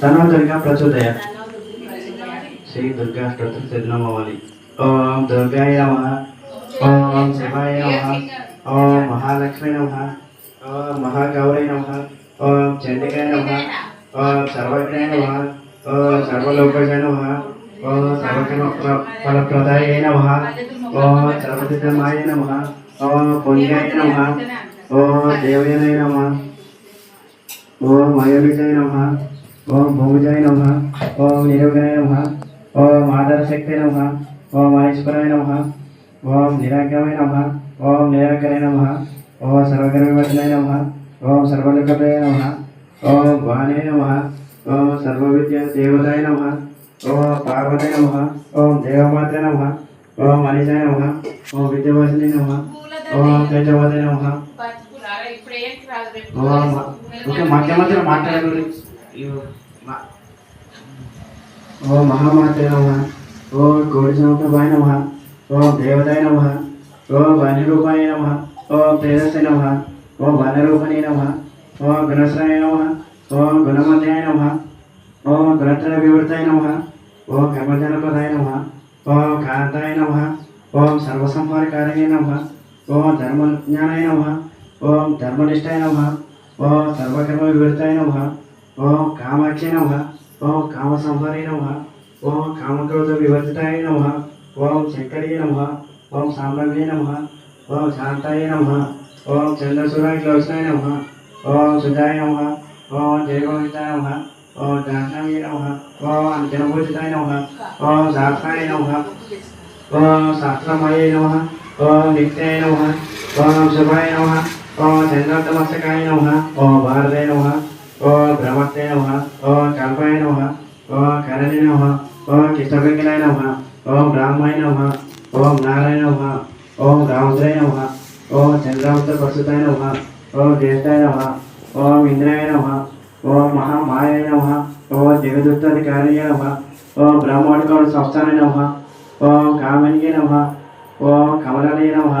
తనో దుర్గా ప్రచోదయ తన్నో దుర్గి ప్రచోదయామి. శ్రీ దుర్గా స్తోత్రం సిద్ధమవ్వాలి ఓం దుర్గాయ నమ ఓం శివాయ నమ ఓం మహాలక్ష్మి నమ ఓం మహాగౌరీ నమ ఓం చండికాయ నమ ఓం సర్వజ్ఞాయ నమ ఓం సర్వలోకజ నమ ఓం సర్వకర్మ ఫలప్రదాయ నమ ఓం సర్వసిద్ధమాయ నమ ఓం పుణ్యాయ నమ ఓం దేవయాయ నమ ఓం మయూరిజాయ నమ ఓం భూమిజాయ నమ ఓం నిరోగాయ నమ ఓం ఆధారశక్తి నమ ఓం ఐశ్వరాయ నమ ఓం నిరాగ్రమాయ నమ ఓం నిరాకరాయ నమ ఓం సర్వగర్వవర్ధనాయ నమ ఓం సర్వలోకప్రయ నమ ఓం వాణే నమ ఓం సర్వవిద్య దేవతాయ నమ ఓం పార్వతాయ నమ ఓం దేవమాత నమ ఓం మనిషాయ నమ ఓం విద్యావాసిని నమ ఓం తేజవాదాయ నమ ఓకే మధ్య మధ్యలో మాట్లాడదు ఓ మహామాతే నమ ఓ కోడి సమప్రభాయ నమ ఓ దేవతాయ నమ ఓ వన్యరూపాయ నమ ఓ ప్రేరసే నమ ఓ వనరూపణి నమ ఓ గుణశ్రాయ నమ ఓ గుణమధ్యాయ నమ ఓ గుణత్ర వివృతాయ నమ ఓ కర్మజనపదాయ నమ ఓ కాంతాయ నమ ఓం సర్వసంహారకారాయ నమ ఓం ధర్మజ్ఞానాయ నమ ఓం ధర్మనిష్టాయ నమ ఓం సర్వకర్మ వివృతాయ నమ ఓం కామాక్షి నమ ఓం కామసంహారే నమ ఓం కామక్రోధ వివర్జితాయ నమ ఓం శంకరీ నమ ఓం సాంబవ్యే నమ ఓం శాంతాయ నమ ఓం చంద్రసూరాయ జ్యోత్స్నాయ నమ ఓం సుధాయ నమ ఓం జయగోహితాయ నమ ఓం జాహ్నవీ నమ ఓం అంజనభూషితాయ నమ ఓం శాస్త్రాయ నమ ఓం శాస్త్రమయే నమ ఓం నిత్యాయ నమ ఓం శుభాయ నమ ఓం చంద్రతమస్తకాయ నమ ఓం భారతాయ నమ ఓం బ్రహ్మత్తే నమ ఓం కల్పాయ నమ ఓం కరణి నమ ఓం కృష్ణపింగళాయ నమ ఓం బ్రాహ్మణ నమ ఓం నారాయణ నమ ఓం రాముద్రాయ నమ ఓం చంద్రాముద్ర ప్రస్తుతాయ నమ ఓం జ్యేష్ఠాయ నమ ఓం ఇంద్రాయ నమ ఓం మహామాయ నమ ఓం జగదుత్తాధికారియ నమ ఓం బ్రహ్మోడికోణ సంస్థాన నమ ఓం కామనియ నమ ఓం కమలాలయ నమ